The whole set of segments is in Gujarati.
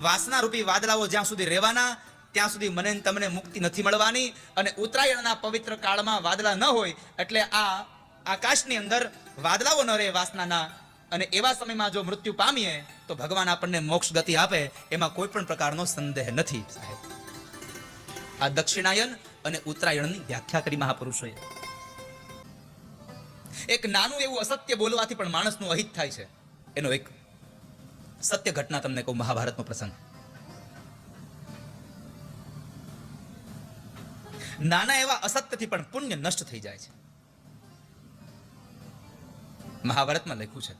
વાસના રૂપી વાદળાઓ જ્યાં સુધી રહેવાના, ત્યાં સુધી મને તમને મુક્તિ નથી મળવાની. અને ઉત્તરાયણના પવિત્ર કાળમાં વાદળા ન હોય, એટલે આ આકાશની અંદર વાદળાઓ ન રહે વાસનાના. અને એવા સમયમાં જો મૃત્યુ પામીએ, તો ભગવાન આપણને મોક્ષ ગતિ આપે, એમાં કોઈ પણ પ્રકારનો સંદેહ નથી, સાહેબ. આ દક્ષિણાયન અને ઉત્તરાયણની વ્યાખ્યા કરી મહાપુરુષોએ. એક નાનું એવું અસત્ય બોલવાથી પણ માણસનું અહિત થાય છે. એનો એક સત્ય ઘટના તમને કહું મહાભારતનો પ્રસંગ. નાના એવા અસત્યથી પણ પુણ્ય નષ્ટ થઈ જાય છે. મહાભારતમાં લખ્યું છે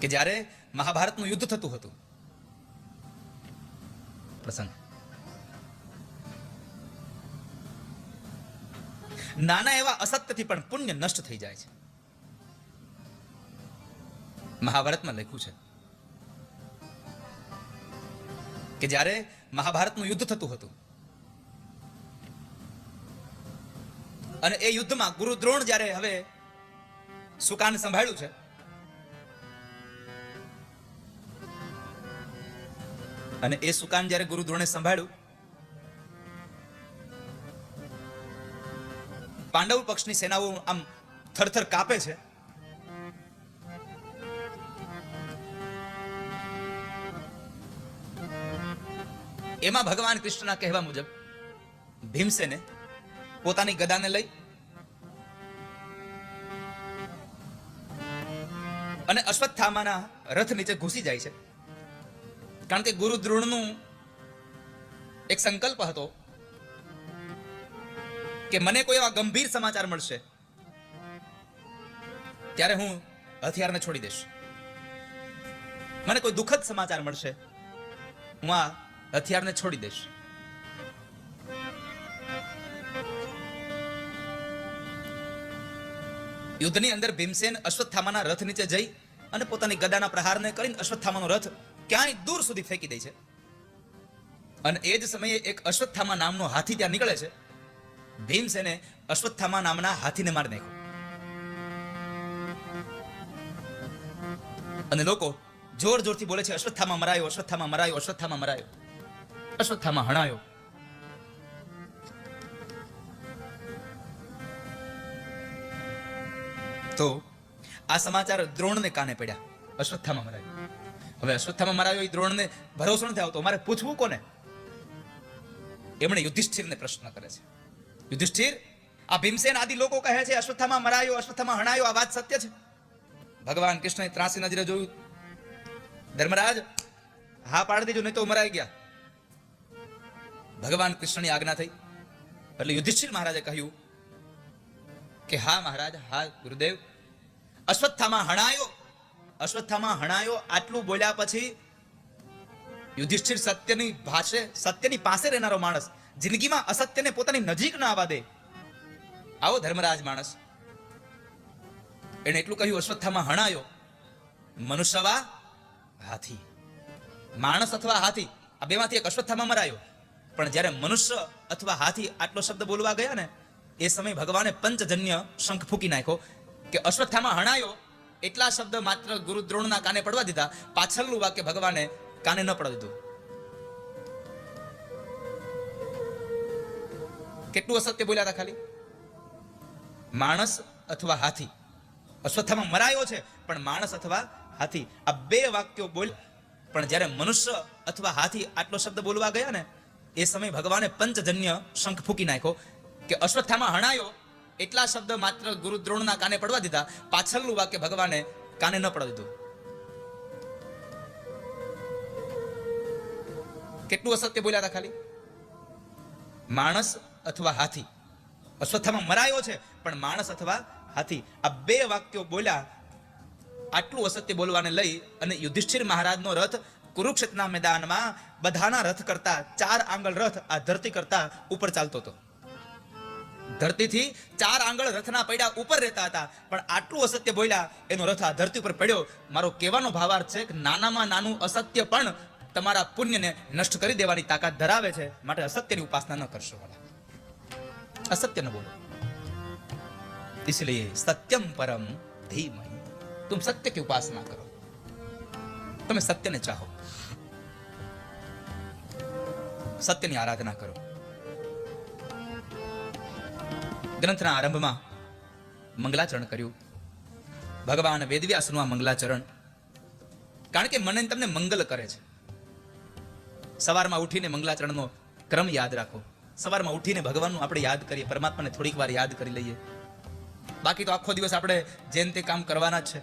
કે જ્યારે મહાભારતનું યુદ્ધ થતું હતું, પ્રસંગ, નાના એવા અસત્યથી પણ પુણ્ય નષ્ટ થઈ જાય છે. મહાભારતમાં લખ્યું છે કે જ્યારે મહાભારતનું યુદ્ધ થતું હતું અને એ યુદ્ધમાં ગુરુ દ્રોણ જ્યારે હવે સુકાન સંભાળ્યું છે, અને એ સુકાન જ્યારે ગુરુ દ્રોણે સંભાળ્યું, પાંડવ પક્ષની સેનાઓ આમ થરથર કાપે છે એમાં ભગવાન કૃષ્ણના કહેવા મુજબ ભીમસેને પોતાની ગદાને લઈ અને અશ્વત્થામાના રથ નીચે ઘૂસી જાય છે. કારણ કે ગુરુ દ્રોણનું એક સંકલ્પ હતો કે મને કોઈ એવા ગંભીર સમાચાર મળશે, ત્યારે હું હથિયારને છોડી દઈશ. મને કોઈ દુઃખદ સમાચાર મળશે, હું આ હથિયારને છોડી દઈશ. યુદ્ધની અંદર ભીમસેન અશ્વત્થામાના રથ નીચે જઈ અને પોતાની ગદાના પ્રહારને કરીને અશ્વત્થામાનો રથ ક્યાંય દૂર સુધી ફેંકી દે છે. અને એ જ સમયે એક અશ્વત્થામા નામનો હાથી ત્યાં નીકળે છે. ભીમસેને અશ્વત્થામા નામના હાથીને મારી નાખ્યો. અને લોકો જોર જોરથી બોલે છે, અશ્વત્થામા મરાયો અશ્વત્થામા મરાયો અશ્વત્થામા મરાયો. અશ્વત્થામા હણાયો. તો આ સમાચાર દ્રોણને કાને પડ્યા? અશ્વત્થામાં મરાયો. હવે અશ્વત્થામાં મરાયો એ દ્રોણને ભરોસો નથી આવતો. મારે પૂછવું કોને? એમણે યુધિષ્ઠિરને પ્રશ્ન કરે છે. યુધિષ્ઠિર, આ ભીમસેન આદિ લોકો કહે છે, અશ્વત્થામાં મરાયો, અશ્વત્થામાં હણાયો, આ વાત સત્ય છે? ભગવાન કૃષ્ણએ ત્રાસી નજરે જોયું. ધર્મરાજ, હા પાડી દેજો, નહીં તો મરાઈ ગયા. ભગવાન કૃષ્ણની આજ્ઞા થઈ. એટલે યુધિષ્ઠિર મહારાજે કહ્યું કે, હા મહારાજ, હા ગુરુદેવ, અશ્વત્થામાં હણાયો અશ્વત્થામાં હણાયો. આટલું બોલ્યા પછી યુધિષ્ઠિર સત્યની ભાષે, સત્યની પાસે રહેનારો માણસ જિંદગીમાં અસત્યને પોતાની નજીક ન આવવા દે. આવો ધર્મરાજ માણસ. એને એટલું કહ્યું, અશ્વત્થામાં હણાયો, મનુષ્યવા હાથી, માણસ અથવા હાથી. આ બેમાંથી એક અશ્વત્થામાં મરાયો. પણ જ્યારે મનુષ્ય અથવા હાથી આટલો શબ્દ બોલવા ગયા ને, એ સમય ભગવાને પંચજન્ય શંખ ફૂકી નાખ્યો કે અશ્વત્થામાં હણાયો, એટલા શબ્દ માત્ર ગુરુદ્રોણના કાને પડવા દીધા, પાછળનું વાક્ય ભગવાને કાને ન પડવા દીધું. કેટલું અસત્ય બોલ્યા હતા ખાલી? માણસ અથવા હાથી. અશ્વત્થામાં મરાયો છે, પણ માણસ અથવા હાથી. આ બે વાક્યો બોલ પણ જ્યારે મનુષ્ય અથવા હાથી આટલો શબ્દ બોલવા ગયા ને એ સમય ભગવાને પંચજન્ય શંખ ફૂકી નાખ્યો કે અશ્વત્થામાં હણાયો એટલા શબ્દ માત્ર ગુરુ દ્રોણના કાને પડવા દીધા. પાછળનું વાક્ય ભગવાને કાને ન પડવા દીધું. કેટલું અસત્ય બોલ્યા હતા ખાલી? માણસ અથવા હાથી? અશ્વત્થામાં મરાયો છે, પણ માણસ અથવા હાથી. આ બે વાક્યો બોલ્યા. આટલું અસત્ય બોલવાને લઈ અને યુધિષ્ઠિર મહારાજનો રથ કુરુક્ષેત્રના મેદાનમાં બધાના રથ કરતા ચાર આંગળ રથ આ ધરતી કરતા ઉપર ચાલતો હતો ધરતીથી ચાર આંગળ રથના પૈડા ઉપર રહેતા હતા પણ આટલું અસત્ય બોલ્યા એનો રથ આ ધરતી ઉપર પડ્યો મારો કહેવાનો ભાવાર્થ છે કે નાનામાં નાનું અસત્ય પણ તમારા પુણ્યને નષ્ટ કરી દેવાની તાકાત ધરાવે છે માટે અસત્યની ઉપાસના ન કરશો વાલા असत्य न बोलो इसलिए सत्यम परम धीमहि तुम सत्य की उपासना करो તમે સત્યને ચાહો સત્યની આરાધના કરો. ગ્રંથના આરંભમાં મંગલાચરણ કર્યું. ભગવાન વેદવ્યાસનું આ મંગલાચરણ, કારણ કે મને તમને મંગલ કરે છે. સવારમાં ઉઠીને મંગલાચરણનો ક્રમ યાદ રાખો. સવારમાં ઉઠીને ભગવાનનું આપણે યાદ કરીએ, પરમાત્માને થોડીક વાર યાદ કરી લઈએ. બાકી તો આખો દિવસ આપણે જેમ તે કામ કરવાના જ છે.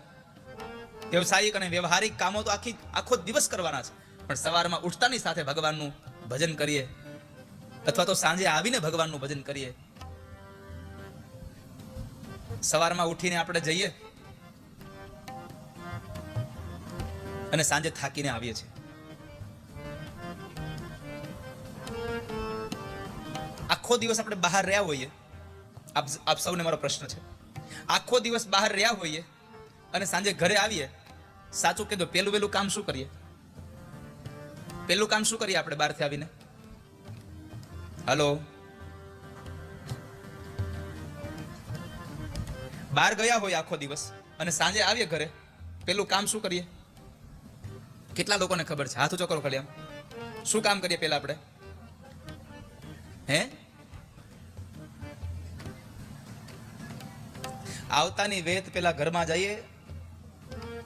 વ્યવસાયિક અને વ્યવહારિક કામો તો આખી, આખો દિવસ કરવાના છે. પણ સવારમાં ઉઠતાની સાથે ભગવાનનું ભજન કરીએ. અથવા તો સાંજે આવીને ભગવાનનું ભજન કરીએ. સવારમાં ઉઠીને આપણે જઈએ અને સાંજે થાકીને આવીએ છીએ. આખો દિવસ આપણે બહાર રહ્યા હોઈએ. આપ આપ સૌને મારો પ્રશ્ન છે. આખો દિવસ બહાર રહ્યા હોઈએ અને સાંજે ઘરે આવીએ, સાચું કીધું પેલું પેલું કામ શું કરીએ? પેલું કામ શું કરીએ આપણે બહારથી આવીને? હલો બહાર ગયા હોય આખો દિવસ અને સાંજે આવીએ ઘરે. પેલું કામ શું કરીએ? કેટલા લોકોને ખબર છે? હાથ ઊંચો કરો ખાલી શું કામ કરીએ પેલા આપણે? હે? આવતાની વેત પેલા ઘરમાં જઈએ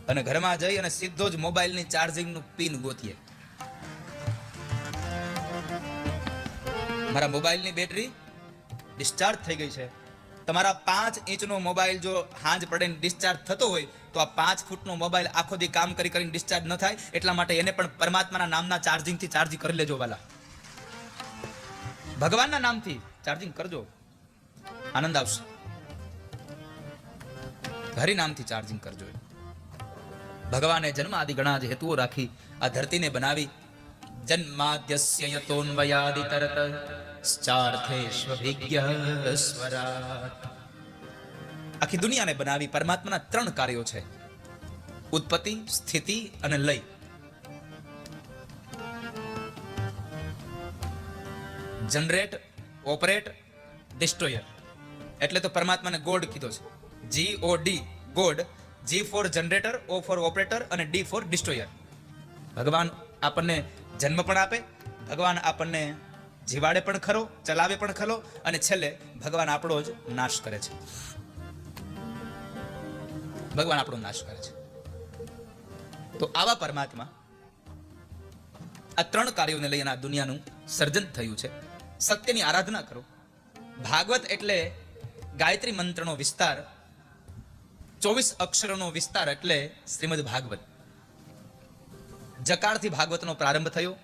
અને ઘરમાં જઈ અને સીધો જ મોબાઈલની ચાર્જિંગનું પિન ગોતીએ. મારા મોબાઈલની બેટરી ડિસ્ચાર્જ થઈ ગઈ છે. તમારા પાંચ ઇંચનો મોબાઈલ જો હાંજ પડે ડિસ્ચાર્જ થતો હોય, તો આ પાંચ ફૂટનો મોબાઈલ આખો દી કામ કરી કરીને ડિસ્ચાર્જ ન થાય. એટલા માટે એને પણ પરમાત્માના નામના ચાર્જિંગથી ચાર્જ કરી લેજો વાલા. ભગવાનના નામથી ચાર્જિંગ કરજો. આનંદ આવશે. હરિ નામથી ચાર્જિંગ કરજો. ભગવાને જન્મ આદિ ઘણા જ હેતુઓ રાખી આ ધરતીને બનાવી જન્માદ્યસ્ય યતોન્વયાદિતરત આખી દુનિયાને બનાવી પરમાત્માના ત્રણ કાર્યો છે ઉત્પત્તિ સ્થિતિ અને લય જનરેટ ઓપરેટ ડિસ્ટ્રોયર એટલે તો પરમાત્માને ગોડ કીધો છે। G O D God G for generator O for operator અને ડી ફોર ડિસ્ટ્રોયર ભગવાન આપણને જન્મ પણ આપે, ભગવાન આપણને જીવાડે પણ ખરો, ચલાવે પણ ખરો, અને છેલ્લે ભગવાન આપણો જ નાશ કરે છે. ભગવાન આપણો નાશ કરે છે. તો આવા પરમાત્મા આ ત્રણ કાર્યોને લઈને આ દુનિયાનું સર્જન થયું છે. સત્યની આરાધના કરો. ભાગવત એટલે ગાયત્રી મંત્રનો વિસ્તાર, ચોવીસ અક્ષરોનો વિસ્તાર એટલે શ્રીમદ ભાગવત. જકાળથી ભાગવતનો પ્રારંભ થયો.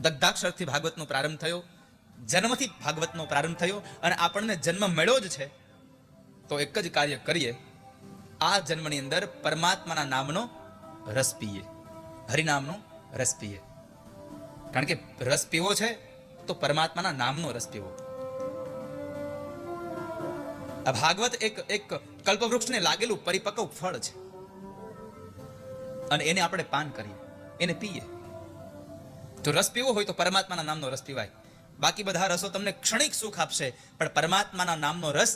દગ્ધાક્ષરથી ભાગવતનો પ્રારંભ થયો. જન્મથી ભાગવતનો પ્રારંભ થયો અને આપણને જન્મ મળ્યો જ છે. તો એક જ કાર્ય કરીએ. આ જન્મની અંદર પરમાત્માના નામનો રસ પીએ. હરિનામનો રસ પીએ. કારણ કે રસ પીવો છે તો પરમાત્માના નામનો રસ પીવો. આ ભાગવત એક એક કલ્પવૃક્ષને લાગેલું પરિપક્વ ફળ છે. અને એને આપણે પાન કરીએ, એને પીએ. જો રસ પીવો હોય તો પરમાત્માના નામનો રસ પીવાય. બાકી બધા રસો તમને ક્ષણિક સુખ આપશે, પણ પરમાત્માના નામનો રસ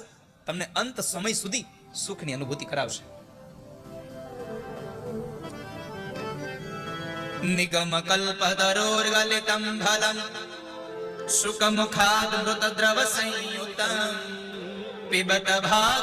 તમને અંત સમય સુધી સુખની અનુભૂતિ કરાવશે. નિગમ કલ્પ કલ્પતરોર્ગલિતમ ફલમ, સુખમુખાદ મૃત દ્રવ સંયુતમ પિબત ભાગ